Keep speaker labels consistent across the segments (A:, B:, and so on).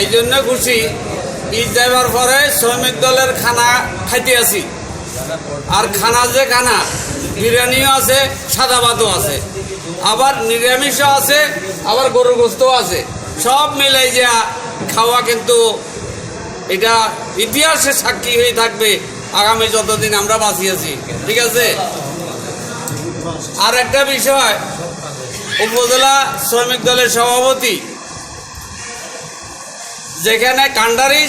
A: এই জন্য খুশি। ঈদ যাইবার পরে শ্রমিক দলের খানা খাইতে আছি আর খানা যে খানা, বিরিয়ানিও আছে, সাদা ভাতও আছে। আবার নিরামিষও আছে, আবার গরুর গোস্তও আছে। সব মিলাই যে খাওয়া কিন্তু এটা ইতিহাসের সাক্ষী হয়ে থাকবে। আগামী যতদিন আমরা বাঁচিয়েছি ঠিক আছে? আর একটা বিষয়, উপজেলা শ্রমিক দলের সভাপতি যেখানে কান্ডারি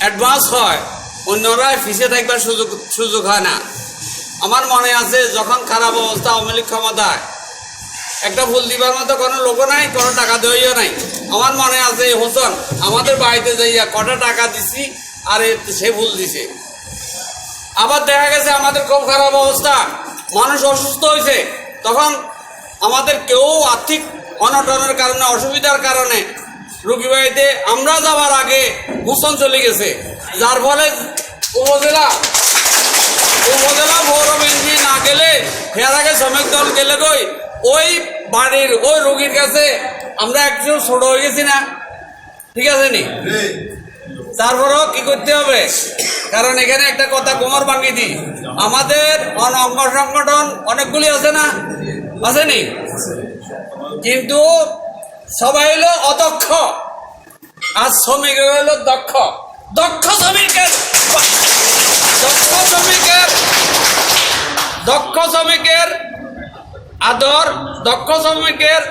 A: অ্যাডভান্স হয়, অন্যরা ফিসে থাকবার সুযোগ সুযোগ হয় না। আমার মনে আছে, যখন খারাপ অবস্থা আওয়ামী লীগ ক্ষমতায়, একটা ফুল দিবার মতো কোনো লোকও নাই, কোনো টাকা দেওয়াইও নাই। আমার মনে আছে, হোসেন, আমাদের বাড়িতে যাইয়া কটা টাকা দিছি, আর সে ফুল দিছে। আবার দেখা গেছে, আমাদের খুব খারাপ অবস্থা। মানুষ অসুস্থ হয়েছে তখন আমাদের কেউ আর্থিক অনটনের কারণে, অসুবিধার কারণে রুগী বাড়িতে আমরা যাওয়ার আগে ভূষণ চলে গেছে। যার ফলে উপজেলা উপজেলা পৌর বিএনপি না গেলে এর আগে শ্রমিক দল গেলে কই? ওই বাড়ির ওই রুগীর কাছে আমরা একজন ছোট হয়ে গেছি না। ঠিক আছে নি? তারপরেও কি করতে হবে? কারণ এখানে একটা কথা কোমর ভাঙি দিই। আমাদের অঙ্গ সংগঠন অনেকগুলি আছে না? আছে নি? কিন্তু সবাই হলো অদক্ষ। আর শ্রমিক হলো দক্ষ। দক্ষ শ্রমিকের দক্ষ শ্রমিকের দক্ষ শ্রমিকের আদর, দক্ষ শ্রমিকের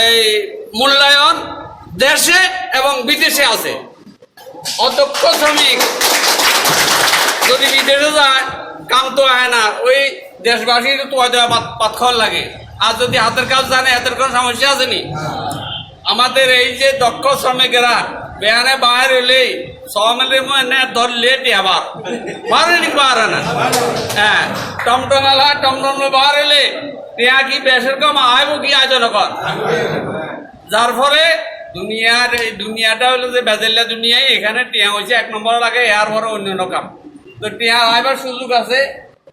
A: এই মূল্যায়ন দেশে এবং বিদেশে আছে। অদক্ষ শ্রমিক যদি বিদেশে যায়, কাম তো হয় না। ওই দেশবাসীর তো হয়তো পাত খাওয়ার লাগে। আর যদি হাতের কাজ জানে, হাতের কোনো সমস্যা আছে নি? আমাদের এই যে দক্ষ শ্রমিকেরা বেহানে বাইর হলেই ধরলে আবার। পারে নি পারে না। হ্যাঁ টমটমালা টমটম বার হলে টিয়া কি বেসের কম কি আয়োজন কর। যার ফলে দুনিয়ার এই দুনিয়াটা হলো যে বেজেল্লা দুনিয়ায় এখানে টিয়া হয়েছে এক নম্বর লাগে, এর পরে অন্য কাম। তো টিয়া আইবার সুযোগ আছে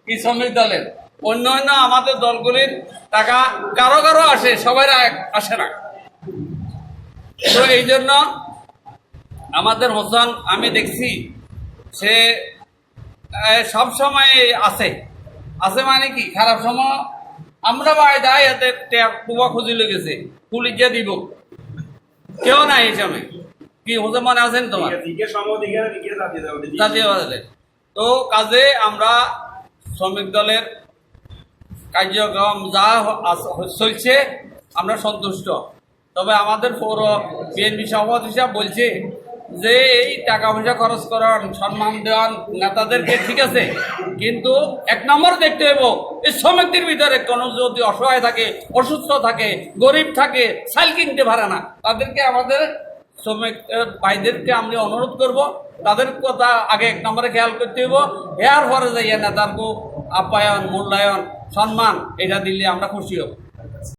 A: কি শ্রমিক দলের? অন্য অন্য আমাদের দলগুলির টাকা কারও কারও আসে সবাই আসে না। তো এই জন্য আমাদের হোসেন আমি দেখছি সে সব সময় আছে। আছে মানে কি? খারাপ সময় আমরা বাড়ি দায় এতে কুবা খুঁজি লেগেছে। পুলিশ যে দিব। কেউ নাই এই সময়। কি হোসেন মনে আছেন তোমার? তো কাজে আমরা শ্রমিক দলের কার্যক্রম যা চলছে, আমরা সন্তুষ্ট। তবে আমাদের পৌর বিএনপি সভাপতি হিসাব বলছে যে, এই টাকা পয়সা খরচ করার সম্মান দেওয়ান নেতাদেরকে ঠিক আছে, কিন্তু এক নম্বর দেখতে হইব এই শ্রমিকদের ভিতরে কোনো যদি অসহায় থাকে, অসুস্থ থাকে, গরিব থাকে সাইল কিনতে পারে না। তাদেরকে আমাদের শ্রমিক ভাইদেরকে আমি অনুরোধ করব, তাদের কথা আগে এক নম্বরে খেয়াল করতে হইব এর পরে যাইয়া নেতারকে আপ্যায়ন, মূল্যায়ন সম্মান এটা দিলে আমরা খুশি হব।